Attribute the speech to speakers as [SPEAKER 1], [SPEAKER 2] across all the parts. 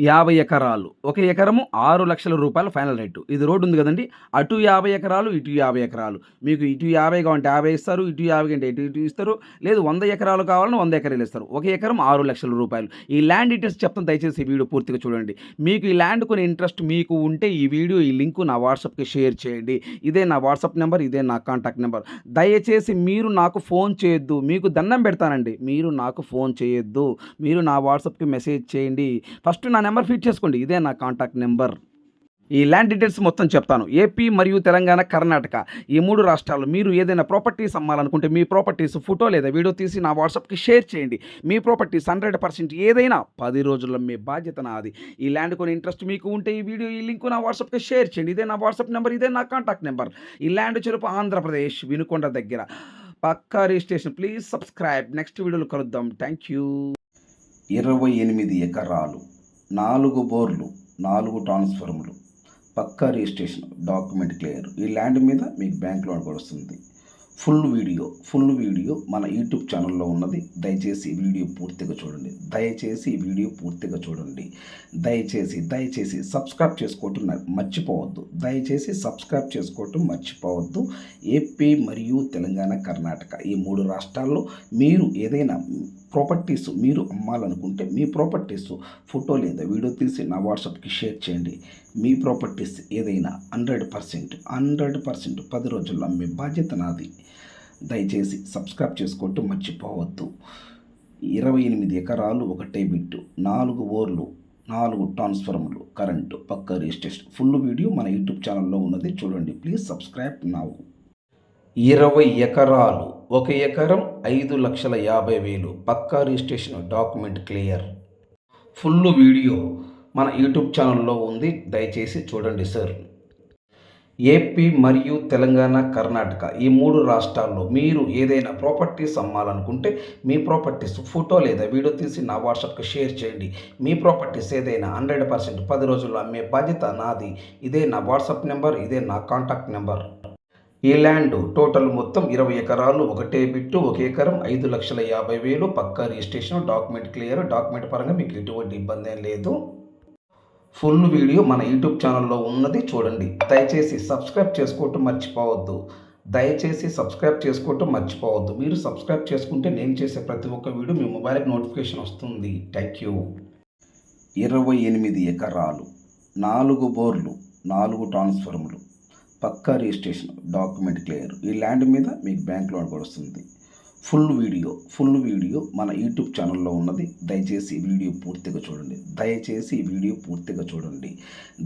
[SPEAKER 1] యాభై ఎకరాలు. ఒక ఎకరము ఆరు లక్షల రూపాయలు ఫైనల్ రేటు. ఇది రోడ్డు ఉంది కదండి. అటు యాభై ఎకరాలు ఇటు యాభై ఎకరాలు. మీకు ఇటు యాభై కావాలంటే యాభై ఇస్తారు ఇటు యాభై అంటే ఇటు ఇటు ఇస్తారు. లేదు వంద ఎకరాలు కావాలని వంద ఎకరాలు ఇస్తారు. ఒక ఎకరం ఆరు లక్షల రూపాయలు. ఈ ల్యాండ్ డీటెయిల్స్ చెప్తాను దయచేసి ఈ వీడియో పూర్తిగా చూడండి. మీకు ఈ ల్యాండ్ కొన్ని ఇంట్రెస్ట్ మీకు ఉంటే ఈ వీడియో ఈ లింక్ నా వాట్సాప్కి షేర్ చేయండి. ఇదే నా వాట్సాప్ నెంబర్ ఇదే నా కాంటాక్ట్ నెంబర్. దయచేసి మీరు నాకు ఫోన్ చేయొద్దు. మీకు దండం పెడతానండి. మీరు నాకు ఫోన్ చేయొద్దు. మీరు నా వాట్సాప్కి మెసేజ్ చేయండి. ఫస్ట్ నా నెంబర్ ఫీడ్ చేసుకోండి. ఇదే నా కాంటాక్ట్ నెంబర్. ఈ ల్యాండ్ డీటెయిల్స్ మొత్తం చెప్తాను. ఏపీ మరియు తెలంగాణ కర్ణాటక. ఈ మూడు రాష్ట్రాలు మీరు ఏదైనా ప్రాపర్టీస్ అమ్మాలనుకుంటే మీ ప్రాపర్టీస్ ఫోటో లేదా వీడియో తీసి నా వాట్సాప్కి షేర్ చేయండి. మీ ప్రాపర్టీస్ హండ్రెడ్ పర్సెంట్ ఏదైనా పది రోజుల్లో మీ బాధ్యత నాది. ఈ ల్యాండ్ కొని ఇంట్రెస్ట్ మీకు ఉంటే ఈ వీడియో ఈ లింక్ నా వాట్సాప్కి షేర్ చేయండి. ఇదే నా వాట్సాప్ నెంబర్ ఇదే నా కాంటాక్ట్ నెంబర్. ఈ ల్యాండ్ చెరుపు ఆంధ్రప్రదేశ్ వినుకొండ దగ్గర. పక్కా రిజిస్ట్రేషన్. Please subscribe. నెక్స్ట్ వీడియోలో కలుద్దాం. థ్యాంక్ యూ ఇరవై ఎనిమిది ఎకరాలు. నాలుగు బోర్లు నాలుగు ట్రాన్స్ఫార్మర్లు పక్కా రిజిస్ట్రేషన్ డాక్యుమెంట్ క్లియర్. ఈ ల్యాండ్ మీద మీకు బ్యాంక్ లోన్ కూడా వస్తుంది. ఫుల్ వీడియో ఫుల్ వీడియో మన యూట్యూబ్ ఛానల్లో ఉన్నది. దయచేసి ఈ వీడియో పూర్తిగా చూడండి. దయచేసి ఈ వీడియో పూర్తిగా చూడండి. దయచేసి దయచేసి సబ్స్క్రైబ్ చేసుకోవటం మర్చిపోవద్దు. దయచేసి సబ్స్క్రైబ్ చేసుకోవటం మర్చిపోవద్దు. ఏపీ మరియు తెలంగాణ కర్ణాటక ఈ మూడు రాష్ట్రాల్లో మీరు ఏదైనా ప్రాపర్టీస్ మీరు అమ్మాలనుకుంటే మీ ప్రాపర్టీస్ ఫోటో లేదా వీడియో తీసి నా వాట్సాప్కి షేర్ చేయండి. మీ ప్రాపర్టీస్ ఏదైనా హండ్రెడ్ పర్సెంట్ హండ్రెడ్ పర్సెంట్ పది రోజుల్లో అమ్మే బాధ్యత నాది. దయచేసి సబ్స్క్రైబ్ చేసుకోవటం మర్చిపోవద్దు. ఇరవై ఎనిమిది ఎకరాలు ఒకటే బిట్టు నాలుగు ఓర్లు నాలుగు ట్రాన్స్ఫార్మర్లు కరెంటు పక్క రిజిస్ట్రేషన్ ఫుల్ వీడియో మన యూట్యూబ్ ఛానల్లో ఉన్నది. చూడండి ప్లీజ్ సబ్స్క్రైబ్ నావు ఇరవై ఎకరాలు ఒక ఎకరం ఐదు లక్షల యాభై వేలు. పక్కా registration document clear. Full video మన యూట్యూబ్ ఛానల్లో ఉంది. దయచేసి చూడండి సార్. ఏపీ మరియు తెలంగాణ కర్ణాటక ఈ మూడు రాష్ట్రాల్లో మీరు ఏదైనా ప్రాపర్టీస్ అమ్మాలనుకుంటే మీ ప్రాపర్టీస్ ఫోటో లేదా వీడియో తీసి నా వాట్సాప్కి షేర్ చేయండి. మీ ప్రాపర్టీస్ ఏదైనా హండ్రెడ్ పర్సెంట్ పది రోజుల్లో అమ్మే బాధ్యత నాది. ఇదే నా వాట్సాప్ నెంబర్ ఇదే నా కాంటాక్ట్ నెంబర్. ఈ ల్యాండ్ టోటల్ మొత్తం ఇరవై ఎకరాలు ఒకటే బిట్టు ఒక ఎకరం ఐదు లక్షల యాభై వేలు. పక్కా రిజిస్ట్రేషన్ డాక్యుమెంట్ క్లియర్. డాక్యుమెంట్ పరంగా మీకు ఎటువంటి ఇబ్బంది ఏం లేదు. ఫుల్ వీడియో మన యూట్యూబ్ ఛానల్లో ఉన్నది చూడండి. దయచేసి సబ్స్క్రైబ్ చేసుకోవటం మర్చిపోవద్దు. దయచేసి సబ్స్క్రైబ్ చేసుకోవటం మర్చిపోవద్దు. మీరు సబ్స్క్రైబ్ చేసుకుంటే నేను చేసే ప్రతి ఒక్క వీడియో మీ మొబైల్కి నోటిఫికేషన్ వస్తుంది. Thank you. ఇరవై ఎనిమిది ఎకరాలు నాలుగు బోర్లు నాలుగు ట్రాన్స్ఫార్మర్లు. పక్కా రిజిస్ట్రేషన్ డాక్యుమెంట్ క్లియర్. ఈ ల్యాండ్ మీద మీకు బ్యాంక్ లోన్ కూడా వస్తుంది. ఫుల్ వీడియో ఫుల్ వీడియో మన యూట్యూబ్ ఛానల్లో ఉన్నది. దయచేసి వీడియో పూర్తిగా చూడండి. దయచేసి వీడియో పూర్తిగా చూడండి.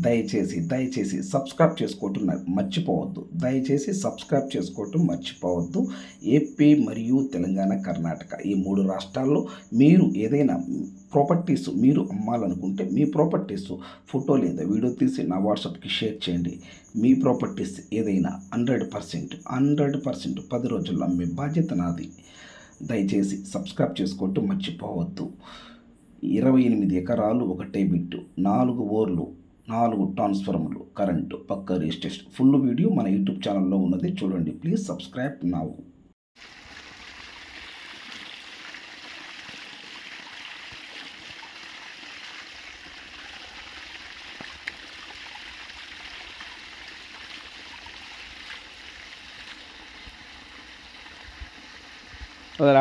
[SPEAKER 1] దయచేసి దయచేసి సబ్స్క్రైబ్ చేసుకోవటం మర్చిపోవద్దు. దయచేసి సబ్స్క్రైబ్ చేసుకోవటం మర్చిపోవద్దు. ఏపీ మరియు తెలంగాణ కర్ణాటక ఈ మూడు రాష్ట్రాల్లో మీరు ఏదైనా ప్రాపర్టీస్ మీరు అమ్మాలనుకుంటే మీ ప్రాపర్టీస్ ఫోటో లేదా వీడియో తీసి నా వాట్సాప్కి షేర్ చేయండి. మీ ప్రాపర్టీస్ ఏదైనా హండ్రెడ్ పర్సెంట్ హండ్రెడ్ పర్సెంట్ పది రోజుల్లో అమ్మే బాధ్యత నాది. దయచేసి సబ్స్క్రైబ్ చేసుకోవటం మర్చిపోవద్దు. ఇరవై ఎనిమిది ఎకరాలు ఒకటే బిట్టు నాలుగు ఓర్లు నాలుగు ట్రాన్స్ఫార్మర్లు కరెంటు పక్క రిజిస్ట్రేషన్. ఫుల్ వీడియో మన యూట్యూబ్ ఛానల్లో ఉన్నది. చూడండి ప్లీజ్ సబ్స్క్రైబ్ నావు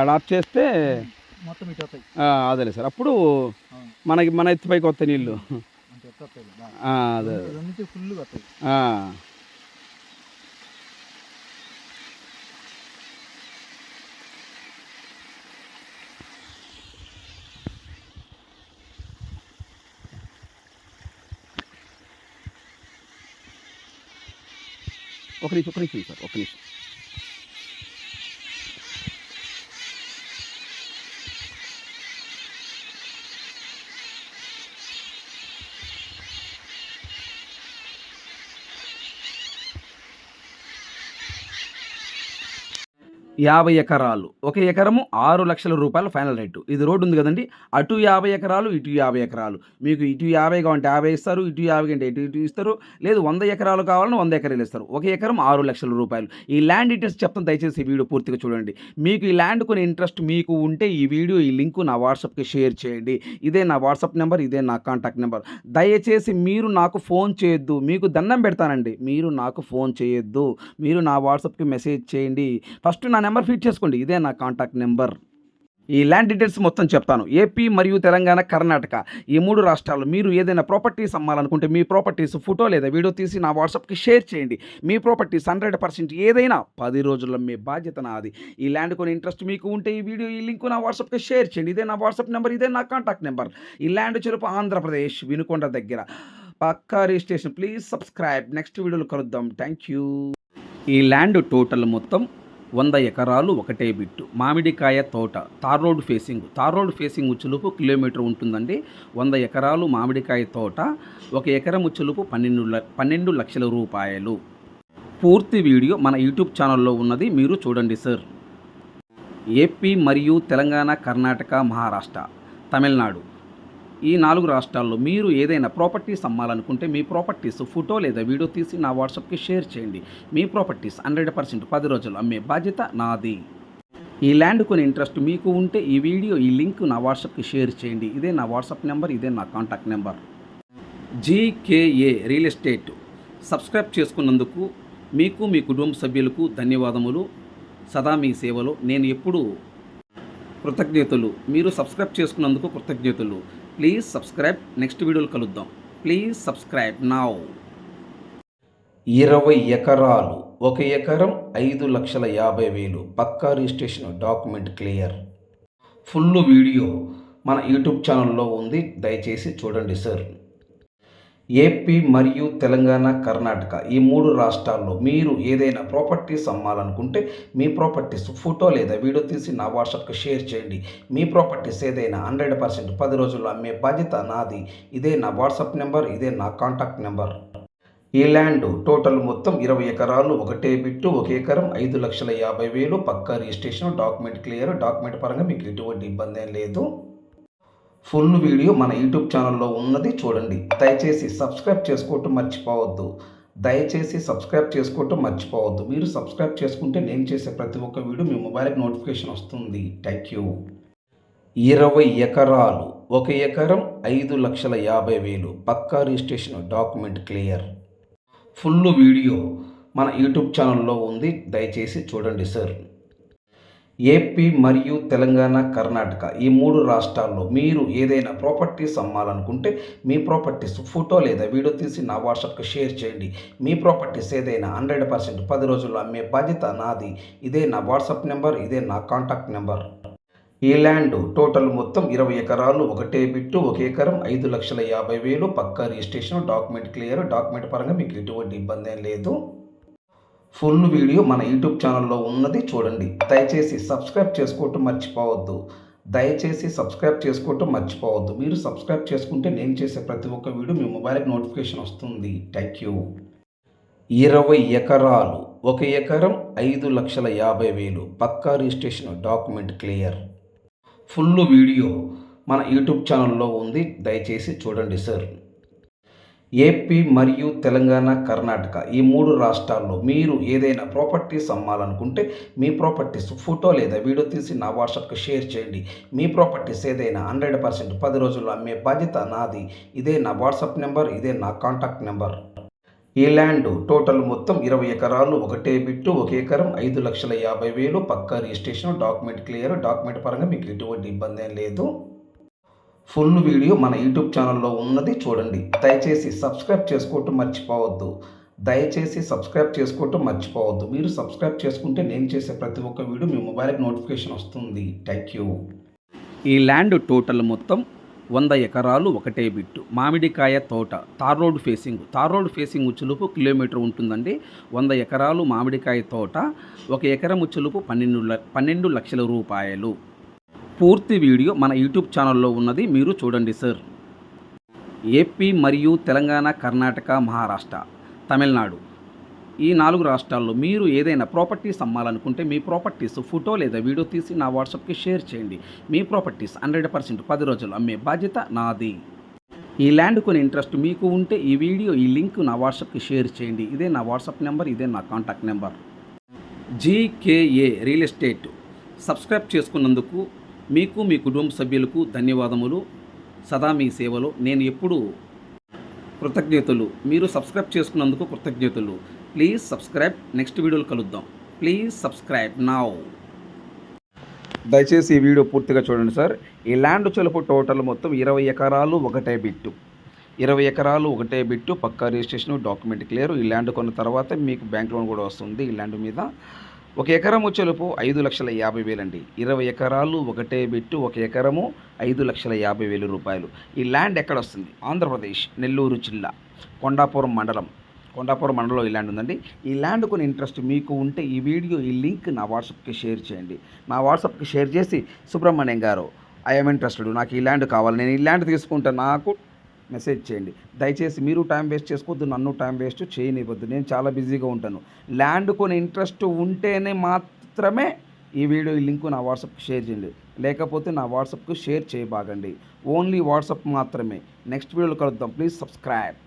[SPEAKER 1] ఆఫ్ చేస్తే
[SPEAKER 2] మొత్తం ఇటు వస్తాయి.
[SPEAKER 1] అదేలే సార్. అప్పుడు మనకి మన వస్తాయి నీళ్ళు.
[SPEAKER 2] అంటే ఎట్లా వస్తాయి.
[SPEAKER 1] ఆ, అదే అదే.
[SPEAKER 2] వస్తాయి.
[SPEAKER 1] ఒక నిమిషం ఒక నిమిషం సార్. ఒక నిమిషం. యాభై ఎకరాలు. ఒక ఎకరము ఆరు లక్షల రూపాయలు ఫైనల్ రేటు. ఇది రోడ్డు ఉంది కదండి. అటు యాభై ఎకరాలు ఇటు యాభై ఎకరాలు. మీకు ఇటు యాభై కావాలంటే యాభై ఇస్తారు ఇటు యాభై అంటే ఇటు ఇటు ఇస్తారు. లేదు వంద ఎకరాలు కావాలని వంద ఎకరాలు ఇస్తారు. ఒక ఎకరం ఆరు లక్షల రూపాయలు. ఈ ల్యాండ్ డీటెయిల్స్ చెప్తాను దయచేసి ఈ వీడియో పూర్తిగా చూడండి. మీకు ఈ ల్యాండ్ కొన్ని ఇంట్రెస్ట్ మీకు ఉంటే ఈ వీడియో ఈ లింక్ నా వాట్సాప్కి షేర్ చేయండి. ఇదే నా వాట్సాప్ నెంబర్ ఇదే నా కాంటాక్ట్ నెంబర్. దయచేసి మీరు నాకు ఫోన్ చేయొద్దు. మీకు దండం పెడతానండి. మీరు నాకు ఫోన్ చేయొద్దు. మీరు నా వాట్సాప్కి మెసేజ్ చేయండి. ఫస్ట్ నా నెంబర్ ఫీడ్ చేసుకోండి. ఇదే నా కాంటాక్ట్ నెంబర్. ఈ ల్యాండ్ డీటెయిల్స్ మొత్తం చెప్తాను. ఏపీ మరియు తెలంగాణ కర్ణాటక ఈ మూడు రాష్ట్రాలు మీరు ఏదైనా ప్రాపర్టీస్ అమ్మాలనుకుంటే మీ ప్రాపర్టీస్ ఫోటో లేదా వీడియో తీసి నా వాట్సాప్కి షేర్ చేయండి. మీ ప్రాపర్టీస్ హండ్రెడ్ పర్సెంట్ ఏదైనా పది రోజుల్లో మీ బాధ్యత నాది. ఈ ల్యాండ్ కొని ఇంట్రెస్ట్ మీకు ఉంటే ఈ వీడియో ఈ లింక్ నా వాట్సాప్కి షేర్ చేయండి. ఇదే నా వాట్సాప్ నెంబర్ ఇదే నా కాంటాక్ట్ నెంబర్. ఈ ల్యాండ్ చెరుపు ఆంధ్రప్రదేశ్ వినుకొండ దగ్గర. పక్కా రిజిస్ట్రేషన్. Please subscribe. నెక్స్ట్ వీడియోలో కలుద్దాం. థ్యాంక్ యూ ఈ ల్యాండ్ టోటల్ మొత్తం వంద ఎకరాలు ఒకటే బిట్టు. మామిడికాయ తోట tar road facing. Tar road facing ఉచ్చులుపు kilometre ఉంటుందండి. వంద ఎకరాలు మామిడికాయ తోట ఒక ఎకరం ఉచ్చులుపు పన్నెండు పన్నెండు లక్షల రూపాయలు. పూర్తి వీడియో మన యూట్యూబ్ ఛానల్లో ఉన్నది మీరు చూడండి సార్. ఏపీ మరియు తెలంగాణ కర్ణాటక మహారాష్ట్ర తమిళనాడు. ఈ నాలుగు రాష్ట్రాల్లో మీరు ఏదైనా ప్రాపర్టీస్ అమ్మాలనుకుంటే మీ ప్రాపర్టీస్ ఫోటో లేదా వీడియో తీసి నా వాట్సాప్కి షేర్ చేయండి. మీ ప్రాపర్టీస్ హండ్రెడ్ పర్సెంట్ పది రోజులు అమ్మే బాధ్యత నాది. ఈ ల్యాండ్ కొని ఇంట్రెస్ట్ మీకు ఉంటే ఈ వీడియో ఈ లింక్ నా వాట్సాప్కి షేర్ చేయండి. ఇదే నా వాట్సాప్ నెంబర్ ఇదే నా contact number. GKA real estate subscribe చేసుకున్నందుకు మీకు మీ కుటుంబ సభ్యులకు ధన్యవాదములు. సదా మీ సేవలో నేను ఎప్పుడూ కృతజ్ఞతలు. మీరు సబ్స్క్రైబ్ చేసుకున్నందుకు కృతజ్ఞతలు. ప్లీజ్ సబ్స్క్రైబ్ నెక్స్ట్ వీడియోలు కలుద్దాం. ప్లీజ్ సబ్స్క్రైబ్ నౌ ఇరవై ఎకరాలు ఒక ఎకరం ఐదు లక్షల యాభై వేలు. పక్కా registration document clear. Full video మన యూట్యూబ్ ఛానల్లో ఉంది. దయచేసి చూడండి సార్. ఏపీ మరియు తెలంగాణ కర్ణాటక ఈ మూడు రాష్ట్రాల్లో మీరు ఏదైనా ప్రాపర్టీస్ అమ్మాలనుకుంటే మీ ప్రాపర్టీస్ ఫోటో లేదా వీడియో తీసి నా వాట్సాప్కి షేర్ చేయండి. మీ ప్రాపర్టీస్ ఏదైనా హండ్రెడ్ పర్సెంట్ పది రోజుల్లో అమ్మే బాధ్యత నాది. ఇదే నా వాట్సాప్ నెంబర్ ఇదే నా కాంటాక్ట్ నెంబర్. ఈ ల్యాండ్ టోటల్ మొత్తం ఇరవై ఎకరాలు ఒకటే బిట్టు ఒక ఎకరం ఐదు లక్షల యాభై వేలు. పక్కా రిజిస్ట్రేషన్ డాక్యుమెంట్ క్లియర్ డాక్యుమెంట్ పరంగా మీకు ఎటువంటి ఇబ్బంది ఏం లేదు. ఫుల్ వీడియో మన యూట్యూబ్ ఛానల్లో ఉన్నది చూడండి. దయచేసి సబ్స్క్రైబ్ చేసుకోవటం మర్చిపోవద్దు. దయచేసి సబ్స్క్రైబ్ చేసుకోవటం మర్చిపోవద్దు. మీరు సబ్స్క్రైబ్ చేసుకుంటే నేను చేసే ప్రతి ఒక్క వీడియో మీ మొబైల్కి నోటిఫికేషన్ వస్తుంది. Thank you. ఇరవై ఎకరాలు ఒక ఎకరం ఐదు లక్షల యాభై వేలు. పక్కా registration document clear. Full video మన యూట్యూబ్ ఛానల్లో ఉంది. దయచేసి చూడండి సార్. ఏపీ మరియు తెలంగాణ కర్ణాటక ఈ మూడు రాష్ట్రాల్లో మీరు ఏదైనా ప్రాపర్టీస్ అమ్మాలనుకుంటే మీ ప్రాపర్టీస్ ఫోటో లేదా వీడియో తీసి నా వాట్సాప్కి షేర్ చేయండి. మీ ప్రాపర్టీస్ ఏదైనా హండ్రెడ్ పర్సెంట్ పది రోజుల్లో అమ్మే బాధ్యత నాది. ఇదే నా వాట్సాప్ నెంబర్ ఇదే నా కాంటాక్ట్ నెంబర్. ఈ ల్యాండ్ టోటల్ మొత్తం ఇరవై ఎకరాలు ఒకటే బిట్టు ఒక ఎకరం ఐదు లక్షల యాభై వేలు. పక్కా రిజిస్ట్రేషన్ డాక్యుమెంట్ క్లియర్. డాక్యుమెంట్ పరంగా మీకు ఎటువంటి ఇబ్బంది ఏం లేదు. ఫుల్ వీడియో మన యూట్యూబ్ ఛానల్లో ఉన్నది చూడండి. దయచేసి సబ్స్క్రైబ్ చేసుకోవటం మర్చిపోవద్దు. దయచేసి సబ్స్క్రైబ్ చేసుకోవటం మర్చిపోవద్దు. మీరు సబ్స్క్రైబ్ చేసుకుంటే నేను చేసే ప్రతి ఒక్క వీడియో మీ మొబైల్కి నోటిఫికేషన్ వస్తుంది. Thank you. ఇరవై ఎకరాలు ఒక ఎకరం ఐదు లక్షల యాభై వేలు పక్కా registration document clear. Full video మన యూట్యూబ్ ఛానల్లో ఉంది. దయచేసి చూడండి సార్. ఏపీ మరియు తెలంగాణ కర్ణాటక ఈ మూడు రాష్ట్రాల్లో మీరు ఏదైనా ప్రాపర్టీస్ అమ్మాలనుకుంటే మీ ప్రాపర్టీస్ ఫోటో లేదా వీడియో తీసి నా వాట్సాప్కి షేర్ చేయండి. మీ ప్రాపర్టీస్ ఏదైనా హండ్రెడ్ పర్సెంట్ పది రోజుల్లో అమ్మే బాధ్యత నాది. ఇదే నా వాట్సాప్ నెంబర్ ఇదే నా కాంటాక్ట్ నెంబర్. ఈ ల్యాండ్ టోటల్ మొత్తం ఇరవై ఎకరాలు ఒకటే బిట్టు ఒక ఎకరం ఐదు లక్షల యాభై వేలు. పక్కా రిజిస్ట్రేషన్ డాక్యుమెంట్ క్లియర్ డాక్యుమెంట్ పరంగా మీకు ఎటువంటి ఇబ్బంది ఏం లేదు. ఫుల్ వీడియో మన యూట్యూబ్ ఛానల్లో ఉన్నది చూడండి. దయచేసి సబ్స్క్రైబ్ చేసుకోవటం మర్చిపోవద్దు. దయచేసి సబ్స్క్రైబ్ చేసుకోవటం మర్చిపోవద్దు. మీరు సబ్స్క్రైబ్ చేసుకుంటే నేను చేసే ప్రతి ఒక్క వీడియో మీ మొబైల్కి నోటిఫికేషన్ వస్తుంది. Thank you. ఈ ల్యాండ్ టోటల్ మొత్తం వంద ఎకరాలు ఒకటే బిట్టు. మామిడికాయ తోట tar road facing. Tar road facing ఉచ్చులుపు kilometre ఉంటుందండి. వంద ఎకరాలు మామిడికాయ తోట ఒక ఎకరం ఉచ్చులుపు పన్నెండు పన్నెండు లక్షల రూపాయలు. పూర్తి వీడియో మన యూట్యూబ్ ఛానల్లో ఉన్నది మీరు చూడండి సార్. ఏపీ మరియు తెలంగాణ కర్ణాటక మహారాష్ట్ర తమిళనాడు ఈ నాలుగు రాష్ట్రాల్లో మీరు ఏదైనా ప్రాపర్టీస్ అమ్మాలనుకుంటే మీ ప్రాపర్టీస్ ఫోటో లేదా వీడియో తీసి నా వాట్సాప్కి షేర్ చేయండి. మీ ప్రాపర్టీస్ హండ్రెడ్ పర్సెంట్ పది రోజులు అమ్మే బాధ్యత నాది. ఈ ల్యాండ్ కొని ఇంట్రెస్ట్ మీకు ఉంటే ఈ వీడియో ఈ లింక్ నా వాట్సాప్కి షేర్ చేయండి. ఇదే నా వాట్సాప్ నెంబర్ ఇదే నా contact number. GKA real estate. Subscribe చేసుకున్నందుకు మీకు మీ కుటుంబ సభ్యులకు ధన్యవాదములు. సదా మీ సేవలో నేను ఎప్పుడు కృతజ్ఞతలు. మీరు సబ్స్క్రైబ్ చేసుకున్నందుకు కృతజ్ఞతలు. Please subscribe. నెక్స్ట్ వీడియోలు కలుద్దాం. Please subscribe now. దయచేసి ఈ వీడియో పూర్తిగా చూడండి సార్. ఈ ల్యాండ్ చెలుపు టోటల్ మొత్తం ఇరవై ఎకరాలు ఒకటే బిట్టు. ఇరవై ఎకరాలు ఒకటే బిట్టు. పక్కా రిజిస్ట్రేషన్ డాక్యుమెంట్ క్లియర్. ఈ ల్యాండ్ కొన్న తర్వాత మీకు బ్యాంక్ లోన్ కూడా వస్తుంది. ఈ ల్యాండ్ మీద ఒక ఎకరం చెలుపు ఐదు లక్షల యాభై వేలండి. ఇరవై ఎకరాలు ఒకటే బిట్టు ఒక ఎకరము ఐదు లక్షల యాభై వేలు రూపాయలు. ఈ ల్యాండ్ ఎక్కడ వస్తుంది ఆంధ్రప్రదేశ్ నెల్లూరు జిల్లా కొండాపురం మండలం. కొండాపురం మండలంలో ఈ ల్యాండ్ ఉందండి. ఈ ల్యాండ్ కొన్ని ఇంట్రెస్ట్ మీకు ఉంటే ఈ వీడియో ఈ లింక్ నా వాట్సాప్కి షేర్ చేయండి. నా వాట్సాప్కి షేర్ చేసి సుబ్రహ్మణ్యం గారు ఐఎమ్ ఇంట్రెస్టెడ్. నాకు ఈ ల్యాండ్ కావాలి. నేను ఈ ల్యాండ్ తీసుకుంటే నాకు మెసేజ్ చేయండి. దయచేసి మీరు టైం వేస్ట్ చేసుకోవద్దు నన్ను టైం వేస్ట్ చేయనివ్వద్దు. నేను చాలా బిజీగా ఉంటాను. ల్యాండ్ కొని ఇంట్రెస్ట్ ఉంటేనే మాత్రమే ఈ వీడియో ఈ లింక్ నా వాట్సాప్కి షేర్ చేయండి. లేకపోతే నా వాట్సాప్కి షేర్ చేయబాగండి ఓన్లీ వాట్సాప్ మాత్రమే. నెక్స్ట్ వీడియోలో కలుద్దాం. Please subscribe.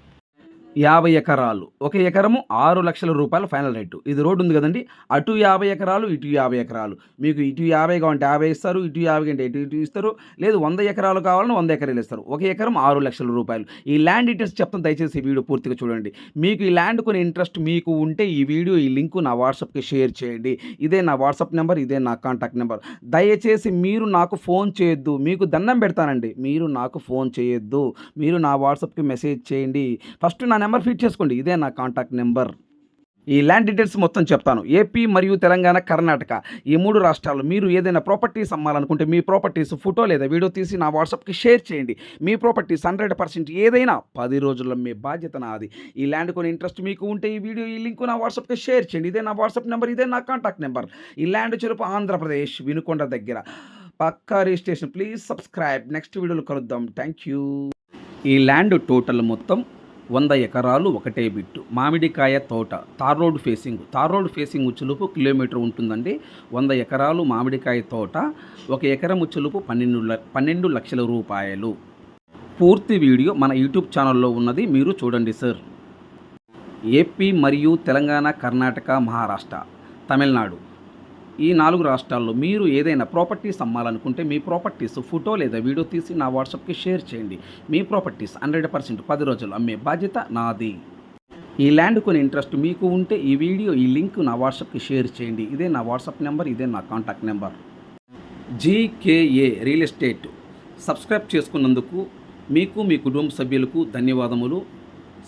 [SPEAKER 1] యాభై ఎకరాలు. ఒక ఎకరము ఆరు లక్షల రూపాయలు ఫైనల్ రేటు. ఇది రోడ్డు ఉంది కదండి. అటు యాభై ఎకరాలు ఇటు యాభై ఎకరాలు. మీకు ఇటు యాభై కావాలంటే యాభై ఇస్తారు ఇటు యాభై అంటే ఇటు ఇటు ఇస్తారు. లేదు వంద ఎకరాలు కావాలని వంద ఎకరాలు ఇస్తారు. ఒక ఎకరం ఆరు లక్షల రూపాయలు. ఈ ల్యాండ్ డీటెయిల్స్ చెప్తాను దయచేసి ఈ వీడియో పూర్తిగా చూడండి. మీకు ఈ ల్యాండ్ కొన్ని ఇంట్రెస్ట్ మీకు ఉంటే ఈ వీడియో ఈ లింక్ నా వాట్సాప్కి షేర్ చేయండి. ఇదే నా వాట్సాప్ నెంబర్ ఇదే నా కాంటాక్ట్ నెంబర్. దయచేసి మీరు నాకు ఫోన్ చేయొద్దు. మీకు దండం పెడతానండి. మీరు నాకు ఫోన్ చేయొద్దు. మీరు నా వాట్సాప్కి మెసేజ్ చేయండి. ఫస్ట్ నా నెంబర్ ఫీడ్ చేసుకోండి. ఇదే నా కాంటాక్ట్ నెంబర్. ఈ ల్యాండ్ డీటెయిల్స్ మొత్తం చెప్తాను. ఏపీ మరియు తెలంగాణ కర్ణాటక ఈ మూడు రాష్ట్రాలు మీరు ఏదైనా ప్రాపర్టీస్ అమ్మాలనుకుంటే మీ ప్రాపర్టీస్ ఫోటో లేదా వీడియో తీసి నా వాట్సాప్కి షేర్ చేయండి. మీ ప్రాపర్టీస్ హండ్రెడ్ పర్సెంట్ ఏదైనా పది రోజుల్లో మీ బాధ్యత నాది. ఈ ల్యాండ్ కొని ఇంట్రెస్ట్ మీకు ఉంటే ఈ వీడియో ఈ లింక్ నా వాట్సాప్కి షేర్ చేయండి. ఇదే నా వాట్సాప్ నెంబర్ ఇదే నా కాంటాక్ట్ నెంబర్. ఈ ల్యాండ్ చెరుపు ఆంధ్రప్రదేశ్ వినుకొండ దగ్గర. పక్కా రిజిస్ట్రేషన్. Please subscribe. నెక్స్ట్ వీడియోలో కలుద్దాం. థ్యాంక్ యూ ఈ ల్యాండ్ టోటల్ మొత్తం వంద ఎకరాలు ఒకటే బిట్టు. మామిడికాయ తోట tar road facing. Tar road facing ఉచ్చులుపు kilometre ఉంటుందండి. వంద ఎకరాలు మామిడికాయ తోట ఒక ఎకరం ఉచ్చులుపు పన్నెండు పన్నెండు లక్షల రూపాయలు. పూర్తి వీడియో మన యూట్యూబ్ ఛానల్లో ఉన్నది మీరు చూడండి సార్. ఏపీ మరియు తెలంగాణ కర్ణాటక మహారాష్ట్ర తమిళనాడు. ఈ నాలుగు రాష్ట్రాల్లో మీరు ఏదైనా ప్రాపర్టీస్ అమ్మాలనుకుంటే మీ ప్రాపర్టీస్ ఫోటో లేదా వీడియో తీసి నా వాట్సాప్కి షేర్ చేయండి. మీ ప్రాపర్టీస్ హండ్రెడ్ పర్సెంట్ పది రోజులు అమ్మే బాధ్యత నాది. ఈ ల్యాండ్ కొని ఇంట్రెస్ట్ మీకు ఉంటే ఈ వీడియో ఈ లింక్ నా వాట్సాప్కి షేర్ చేయండి. ఇదే నా వాట్సాప్ నెంబర్ ఇదే నా contact number. GKA real estate subscribe చేసుకున్నందుకు మీకు మీ కుటుంబ సభ్యులకు ధన్యవాదములు.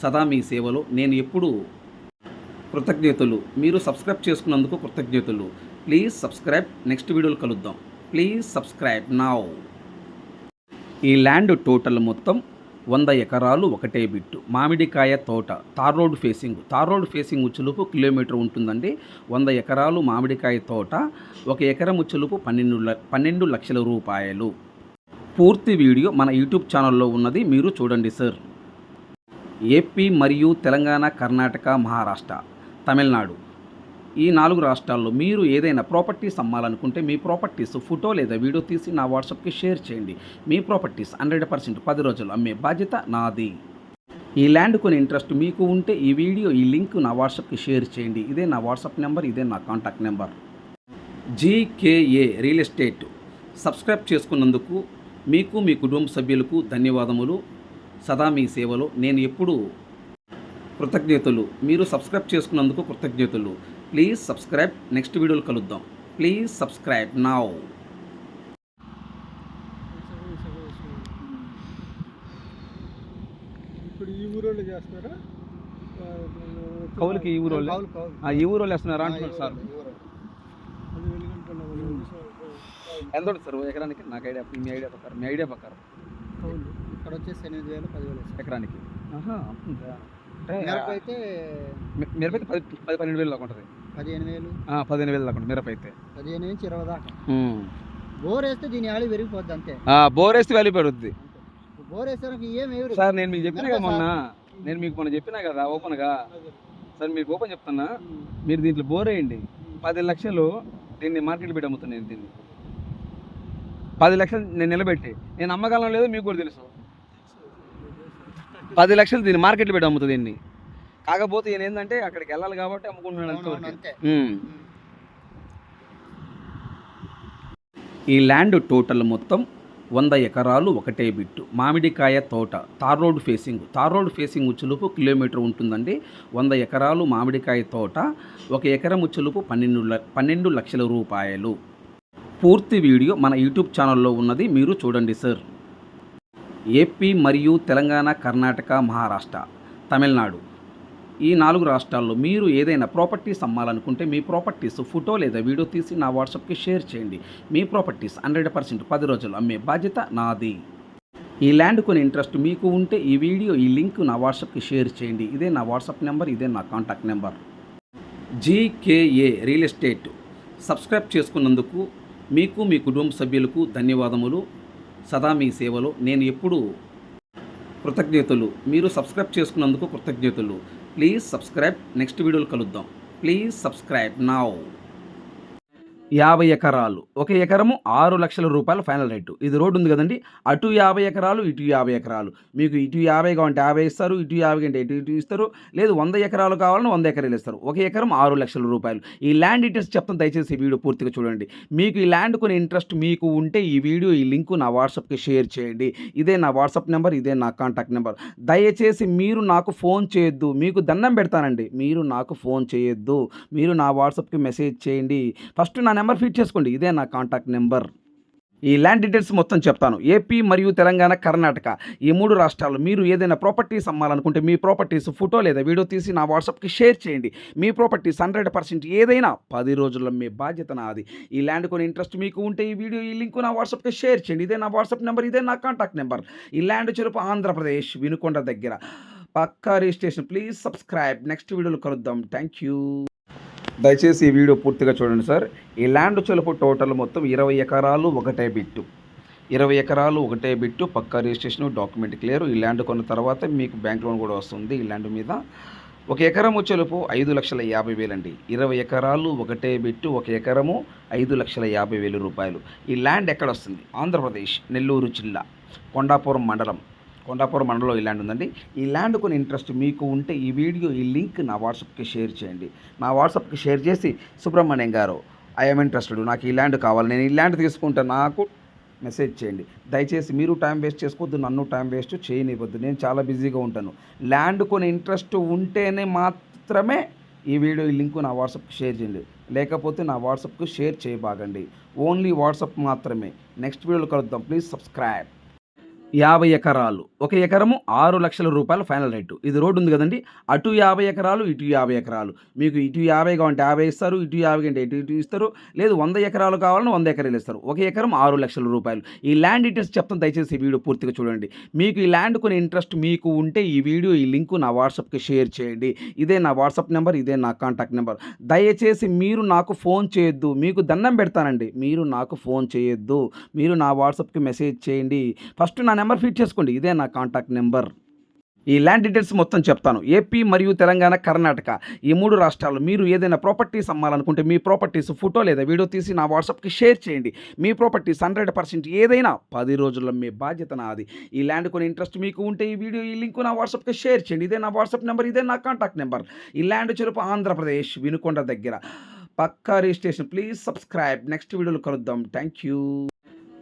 [SPEAKER 1] సదా మీ సేవలో నేను ఎప్పుడు కృతజ్ఞతలు. మీరు సబ్స్క్రైబ్ చేసుకున్నందుకు కృతజ్ఞతలు. Please subscribe. నెక్స్ట్ వీడియోలు కలుద్దాం. Please subscribe now. ఈ ల్యాండ్ టోటల్ మొత్తం వంద ఎకరాలు ఒకటే బిట్టు. మామిడికాయ తోట tar road facing. Tar road facing ఉచ్చులుపు kilometre ఉంటుందండి. వంద ఎకరాలు మామిడికాయ తోట ఒక ఎకరం ఉచ్చులుపు పన్నెండు ల- పన్నెండు లక్షల రూపాయలు. పూర్తి వీడియో మన యూట్యూబ్ ఛానల్లో ఉన్నది మీరు చూడండి సార్. ఏపీ మరియు తెలంగాణ కర్ణాటక మహారాష్ట్ర తమిళనాడు. ఈ నాలుగు రాష్ట్రాల్లో మీరు ఏదైనా ప్రాపర్టీస్ అమ్మాలనుకుంటే మీ ప్రాపర్టీస్ ఫోటో లేదా వీడియో తీసి నా వాట్సాప్కి షేర్ చేయండి. మీ ప్రాపర్టీస్ హండ్రెడ్ పర్సెంట్ పది రోజులు అమ్మే బాధ్యత నాది. ఈ ల్యాండ్ కొని ఇంట్రెస్ట్ మీకు ఉంటే ఈ వీడియో ఈ లింక్ నా వాట్సాప్కి షేర్ చేయండి. ఇదే నా వాట్సాప్ నెంబర్ ఇదే నా contact number. GKA real estate subscribe చేసుకున్నందుకు మీకు మీ కుటుంబ సభ్యులకు ధన్యవాదములు. సదా మీ సేవలో నేను ఎప్పుడు కృతజ్ఞతలు. మీరు సబ్స్క్రైబ్ చేసుకున్నందుకు కృతజ్ఞతలు. Please subscribe. నెక్స్ట్ వీడియోలో కలుద్దాం. Please subscribe now.
[SPEAKER 2] ఇప్పుడు ఈ ఊరోళ్ళు
[SPEAKER 1] కౌలుకి ఈ ఊరోళ్ళే? ఈ ఊరు వాళ్ళు వేస్తున్నారా అంటున్నారు సార్? ఎంత ఉంటుంది సార్ ఎకరానికి? నాకు ఐడియా మీ ఐడియా ప్రకారం మీ ఐడియా ప్రకారం.
[SPEAKER 2] ఇక్కడ వచ్చేసి ఎనిమిది వేలు పదివేలు.
[SPEAKER 1] ఎకరానికి.
[SPEAKER 2] మిరప అయితే
[SPEAKER 1] మిరప అయితే పది పది పన్నెండు వేలు దాకా ఉంటుంది.
[SPEAKER 2] పదిహేను వేలు.
[SPEAKER 1] పదిహేను వేలు దాకా మిరప అయితే
[SPEAKER 2] పదిహేను నుంచి ఇరవై దాకా. బోర్ వేస్తే దీని ఆడి పెరిగిపోద్ది అంతే.
[SPEAKER 1] బోర్ వేస్తే వాల్యూ పెరుగుద్ది.
[SPEAKER 2] బోర్ వేస్తే ఏం
[SPEAKER 1] సార్ నేను మీకు చెప్పినా కదా మొన్న నేను మీకు మొన్న చెప్పినా కదా ఓపెన్గా. సార్ మీకు ఓపెన్ చెప్తున్నా. మీరు దీంట్లో బోర్ వేయండి. పది లక్షలు దీన్ని మార్కెట్ పెట్టి అమ్ముతున్నాను నేను దీన్ని. పది లక్షలు నేను నిలబెట్టి. నేను అమ్మగలను లేదో మీకు కూడా తెలుసు. పది లక్షలు దీన్ని మార్కెట్లో పెట్టి అమ్ముతుంది దీన్ని. కాకపోతే ఈయన ఏంటంటే అక్కడికి వెళ్ళాలి కాబట్టి అమ్ముకుంటున్నాడు అంతవరకు. ఈ ల్యాండ్ టోటల్ మొత్తం వంద ఎకరాలు ఒకటే బిట్టు. మామిడికాయ తోట tar road facing. Tar road facing ఉచ్చులుపు kilometre ఉంటుందండి. వంద ఎకరాలు మామిడికాయ తోట ఒక ఎకరం ఉచ్చులుపు పన్నెండు పన్నెండు లక్షల రూపాయలు. పూర్తి వీడియో మన యూట్యూబ్ ఛానల్లో ఉన్నది మీరు చూడండి సార్. ఏపీ మరియు తెలంగాణ కర్ణాటక మహారాష్ట్ర తమిళనాడు ఈ నాలుగు రాష్ట్రాల్లో మీరు ఏదైనా ప్రాపర్టీస్ అమ్మాలనుకుంటే మీ ప్రాపర్టీస్ ఫోటో లేదా వీడియో తీసి నా వాట్సాప్కి షేర్ చేయండి. మీ ప్రాపర్టీస్ హండ్రెడ్ పర్సెంట్ పది రోజులు అమ్మే బాధ్యత నాది. ఈ ల్యాండ్ కొని ఇంట్రెస్ట్ మీకు ఉంటే ఈ వీడియో ఈ లింక్ నా వాట్సాప్కి షేర్ చేయండి. ఇదే నా వాట్సాప్ నెంబర్ ఇదే నా contact number. GKA real estate subscribe చేసుకున్నందుకు మీకు మీ కుటుంబ సభ్యులకు ధన్యవాదములు. సదా మీ సేవలో నేను ఎప్పుడూ కృతజ్ఞతలు. మీరు సబ్స్క్రైబ్ చేసుకున్నందుకు కృతజ్ఞతలు. Please subscribe. నెక్స్ట్ వీడియోలు కలుద్దాం. Please subscribe now. యాభై ఎకరాలు. ఒక ఎకరము ఆరు లక్షల రూపాయల ఫైనల్ రేటు. ఇది రోడ్డు ఉంది కదండి. అటు యాభై ఎకరాలు ఇటు యాభై ఎకరాలు. మీకు ఇటు యాభై కావాలంటే యాభై ఇస్తారు ఇటు యాభై అంటే ఇటు ఇటు ఇస్తారు. లేదు వంద ఎకరాలు కావాలని వంద ఎకరాలు ఇస్తారు. ఒక ఎకరం ఆరు లక్షల రూపాయలు. ఈ ల్యాండ్ డీటెయిల్స్ చెప్తాను దయచేసి ఈ వీడియో పూర్తిగా చూడండి. మీకు ఈ ల్యాండ్ కొన్ని ఇంట్రెస్ట్ మీకు ఉంటే ఈ వీడియో ఈ లింక్ నా వాట్సాప్కి షేర్ చేయండి. ఇదే నా వాట్సాప్ నెంబర్ ఇదే నా కాంటాక్ట్ నెంబర్. దయచేసి మీరు నాకు ఫోన్ చేయొద్దు. మీకు దండం పెడతానండి. మీరు నాకు ఫోన్ చేయొద్దు. మీరు నా వాట్సాప్కి మెసేజ్ చేయండి. ఫస్ట్ నా నెంబర్ ఫీడ్ చేసుకోండి. ఇదే నా కాంటాక్ట్ నెంబర్. ఈ ల్యాండ్ డీటెయిల్స్ మొత్తం చెప్తాను. ఏపీ మరియు తెలంగాణ కర్ణాటక ఈ మూడు రాష్ట్రాలు మీరు ఏదైనా ప్రాపర్టీస్ అమ్మాలనుకుంటే మీ ప్రాపర్టీస్ ఫోటో లేదా వీడియో తీసి నా వాట్సాప్కి షేర్ చేయండి. మీ ప్రాపర్టీస్ హండ్రెడ్ పర్సెంట్ ఏదైనా పది రోజుల్లో మీ బాధ్యత నాది. ఈ ల్యాండ్ కొని ఇంట్రెస్ట్ మీకు ఉంటే ఈ వీడియో ఈ లింక్ నా వాట్సాప్కి షేర్ చేయండి. ఇదే నా వాట్సాప్ నెంబర్ ఇదే నా కాంటాక్ట్ నెంబర్. ఈ ల్యాండ్ చెరుపు ఆంధ్రప్రదేశ్ వినుకొండ దగ్గర. పక్కా రిజిస్ట్రేషన్. Please subscribe. నెక్స్ట్ వీడియోలో కలుద్దాం. థ్యాంక్ యూ దయచేసి ఈ వీడియో పూర్తిగా చూడండి సార్. ఈ ల్యాండ్ చెలుపు టోటల్ మొత్తం ఇరవై ఎకరాలు ఒకటే బిట్టు. ఇరవై ఎకరాలు ఒకటే బిట్టు పక్కా రిజిస్ట్రేషన్ డాక్యుమెంట్ క్లియర్. ఈ ల్యాండ్ కొన్న తర్వాత మీకు బ్యాంక్ లోన్ కూడా వస్తుంది ఈ ల్యాండ్ మీద. ఒక ఎకరం చెలుపు ఐదు లక్షల యాభై వేలండి. ఇరవై ఎకరాలు ఒకటే బిట్టు ఒక ఎకరము ఐదు లక్షల యాభై వేలు రూపాయలు. ఈ ల్యాండ్ ఎక్కడ వస్తుంది? ఆంధ్రప్రదేశ్ నెల్లూరు జిల్లా కొండాపురం మండలం. కొండాపురం మండలంలో ఈ ల్యాండ్ ఉందండి. ఈ ల్యాండ్ కొని ఇంట్రెస్ట్ మీకు ఉంటే ఈ వీడియో ఈ లింక్ నా వాట్సాప్కి షేర్ చేయండి. నా వాట్సాప్కి షేర్ చేసి సుబ్రహ్మణ్యం గారు ఐఎమ్ ఇంట్రెస్టెడ్ నాకు ఈ ల్యాండ్ కావాలి నేను ఈ ల్యాండ్ తీసుకుంటా నాకు మెసేజ్ చేయండి. దయచేసి మీరు టైం వేస్ట్ చేసుకోవద్దు నన్ను టైం వేస్ట్ చేయనివ్వద్దు. నేను చాలా బిజీగా ఉంటాను. ల్యాండ్ కొని ఇంట్రెస్ట్ ఉంటేనే మాత్రమే ఈ వీడియో ఈ లింక్ నా వాట్సాప్కి షేర్ చేయండి. లేకపోతే నా వాట్సాప్కి షేర్ చేయబాగండి ఓన్లీ వాట్సాప్ మాత్రమే. నెక్స్ట్ వీడియోలో కలుద్దాం. Please subscribe. యాభై ఎకరాలు. ఒక ఎకరము ఆరు లక్షల రూపాయలు ఫైనల్ రేటు. ఇది రోడ్డు ఉంది కదండి. అటు యాభై ఎకరాలు ఇటు యాభై ఎకరాలు. మీకు ఇటు యాభై కావాలంటే యాభై ఇస్తారు ఇటు యాభై అంటే ఇటు ఇటు ఇస్తారు. లేదు వంద ఎకరాలు కావాలని వంద ఎకరాలు ఇస్తారు. ఒక ఎకరం ఆరు లక్షల రూపాయలు. ఈ ల్యాండ్ డీటెయిల్స్ చెప్తాను దయచేసి ఈ వీడియో పూర్తిగా చూడండి. మీకు ఈ ల్యాండ్ కొన్ని ఇంట్రెస్ట్ మీకు ఉంటే ఈ వీడియో ఈ లింక్ నా వాట్సాప్కి షేర్ చేయండి. ఇదే నా వాట్సాప్ నెంబర్ ఇదే నా కాంటాక్ట్ నెంబర్. దయచేసి మీరు నాకు ఫోన్ చేయొద్దు. మీకు దండం పెడతానండి. మీరు నాకు ఫోన్ చేయొద్దు. మీరు నా వాట్సాప్కి మెసేజ్ చేయండి. ఫస్ట్ నా నెంబర్ ఫీడ్ చేసుకోండి. ఇదే నా కాంటాక్ట్ నెంబర్. ఈ ల్యాండ్ డీటెయిల్స్ మొత్తం చెప్తాను. ఏపీ మరియు తెలంగాణ కర్ణాటక ఈ మూడు రాష్ట్రాలు మీరు ఏదైనా ప్రాపర్టీస్ అమ్మాలనుకుంటే మీ ప్రాపర్టీస్ ఫోటో లేదా వీడియో తీసి నా వాట్సాప్కి షేర్ చేయండి. మీ ప్రాపర్టీస్ హండ్రెడ్ పర్సెంట్ ఏదైనా పది రోజుల్లో మీ బాధ్యత నాది. ఈ ల్యాండ్ కొని ఇంట్రెస్ట్ మీకు ఉంటే ఈ వీడియో ఈ లింక్ నా వాట్సాప్కి షేర్ చేయండి. ఇదే నా వాట్సాప్ నెంబర్ ఇదే నా కాంటాక్ట్ నెంబర్. ఈ ల్యాండ్ చెరుపు ఆంధ్రప్రదేశ్ వినుకొండ దగ్గర. పక్కా రిజిస్ట్రేషన్. Please subscribe. నెక్స్ట్ వీడియోలో కలుద్దాం. థ్యాంక్ యూ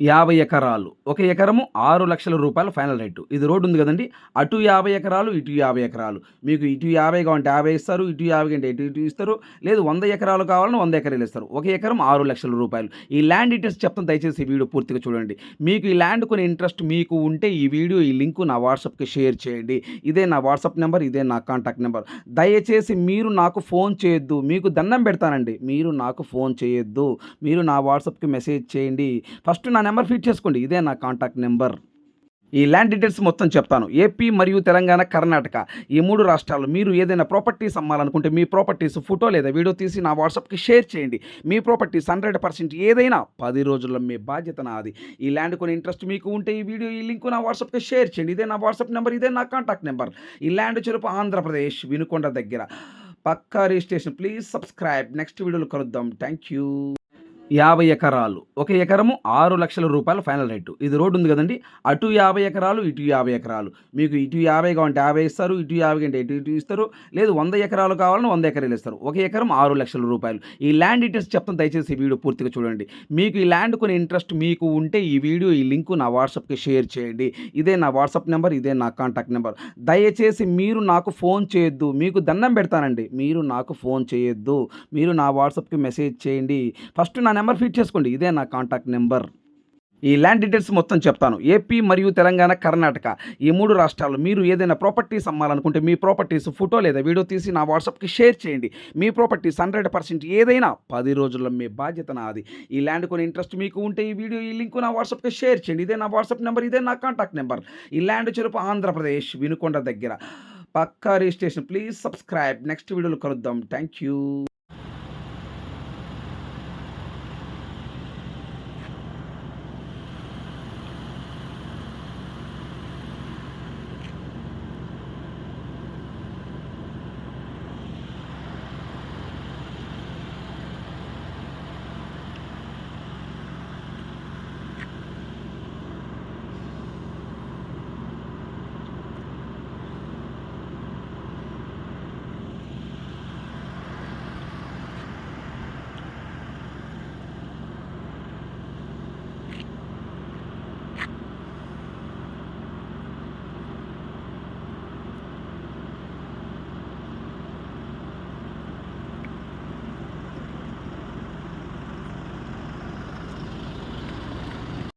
[SPEAKER 1] యాభై ఎకరాలు. ఒక ఎకరము ఆరు లక్షల రూపాయలు ఫైనల్ రేటు. ఇది రోడ్డు ఉంది కదండి. అటు యాభై ఎకరాలు ఇటు యాభై ఎకరాలు. మీకు ఇటు యాభై కావాలంటే యాభై ఇస్తారు ఇటు యాభై అంటే ఇటు ఇటు ఇస్తారు. లేదు వంద ఎకరాలు కావాలని వంద ఎకరాలు ఇస్తారు. ఒక ఎకరం ఆరు లక్షల రూపాయలు. ఈ ల్యాండ్ డీటెయిల్స్ చెప్తాను దయచేసి ఈ వీడియో పూర్తిగా చూడండి. మీకు ఈ ల్యాండ్ కొన్ని ఇంట్రెస్ట్ మీకు ఉంటే ఈ వీడియో ఈ లింక్ నా వాట్సాప్కి షేర్ చేయండి. ఇదే నా వాట్సాప్ నెంబర్ ఇదే నా కాంటాక్ట్ నెంబర్. దయచేసి మీరు నాకు ఫోన్ చేయొద్దు. మీకు దండం పెడతానండి. మీరు నాకు ఫోన్ చేయొద్దు. మీరు నా వాట్సాప్కి మెసేజ్ చేయండి. ఫస్ట్ నా నెంబర్ ఫీడ్ చేసుకోండి. ఇదే నా కాంటాక్ట్ నెంబర్. ఈ ల్యాండ్ డీటెయిల్స్ మొత్తం చెప్తాను. ఏపీ మరియు తెలంగాణ కర్ణాటక ఈ మూడు రాష్ట్రాలు మీరు ఏదైనా ప్రాపర్టీస్ అమ్మాలనుకుంటే మీ ప్రాపర్టీస్ ఫోటో లేదా వీడియో తీసి నా వాట్సాప్కి షేర్ చేయండి. మీ ప్రాపర్టీస్ హండ్రెడ్ పర్సెంట్ ఏదైనా పది రోజుల్లో మీ బాధ్యత నాది. ఈ ల్యాండ్ కొని ఇంట్రెస్ట్ మీకు ఉంటే ఈ వీడియో ఈ లింక్ నా వాట్సాప్కి షేర్ చేయండి. ఇదే నా వాట్సాప్ నెంబర్ ఇదే నా కాంటాక్ట్ నెంబర్. ఈ ల్యాండ్ చెరుపు ఆంధ్రప్రదేశ్ వినుకొండ దగ్గర. పక్కా రిజిస్ట్రేషన్. Please subscribe. నెక్స్ట్ వీడియోలో కలుద్దాం. థ్యాంక్ యూ యాభై ఎకరాలు. ఒక ఎకరము ఆరు లక్షల రూపాయలు ఫైనల్ రేటు. ఇది రోడ్డు ఉంది కదండి. అటు యాభై ఎకరాలు ఇటు యాభై ఎకరాలు. మీకు ఇటు యాభై కావాలంటే యాభై ఇస్తారు ఇటు యాభై అంటే ఇటు ఇటు ఇస్తారు. లేదు వంద ఎకరాలు కావాలని వంద ఎకరాలు ఇస్తారు. ఒక ఎకరం ఆరు లక్షల రూపాయలు. ఈ ల్యాండ్ డీటెయిల్స్ చెప్తాను దయచేసి ఈ వీడియో పూర్తిగా చూడండి. మీకు ఈ ల్యాండ్ కొన్ని ఇంట్రెస్ట్ మీకు ఉంటే ఈ వీడియో ఈ లింక్ నా వాట్సాప్కి షేర్ చేయండి. ఇదే నా వాట్సాప్ నెంబర్ ఇదే నా కాంటాక్ట్ నెంబర్. దయచేసి మీరు నాకు ఫోన్ చేయొద్దు. మీకు దండం పెడతానండి. మీరు నాకు ఫోన్ చేయొద్దు. మీరు నా వాట్సాప్కి మెసేజ్ చేయండి. ఫస్ట్ నా నెంబర్ ఫీడ్ చేసుకోండి. ఇదే నా కాంటాక్ట్ నెంబర్. ఈ ల్యాండ్ డీటెయిల్స్ మొత్తం చెప్తాను. ఏపీ మరియు తెలంగాణ కర్ణాటక ఈ మూడు రాష్ట్రాలు మీరు ఏదైనా ప్రాపర్టీస్ అమ్మాలనుకుంటే మీ ప్రాపర్టీస్ ఫోటో లేదా వీడియో తీసి నా వాట్సాప్కి షేర్ చేయండి. మీ ప్రాపర్టీస్ హండ్రెడ్ పర్సెంట్ ఏదైనా పది రోజుల్లో మీ బాధ్యత నాది. ఈ ల్యాండ్ కొని ఇంట్రెస్ట్ మీకు ఉంటే ఈ వీడియో ఈ లింక్ నా వాట్సాప్కి షేర్ చేయండి. ఇదే నా వాట్సాప్ నెంబర్ ఇదే నా కాంటాక్ట్ నెంబర్. ఈ ల్యాండ్ చెరుపు ఆంధ్రప్రదేశ్ వినుకొండ దగ్గర. పక్కా రిజిస్ట్రేషన్. Please subscribe. నెక్స్ట్ వీడియోలో కలుద్దాం. Thank you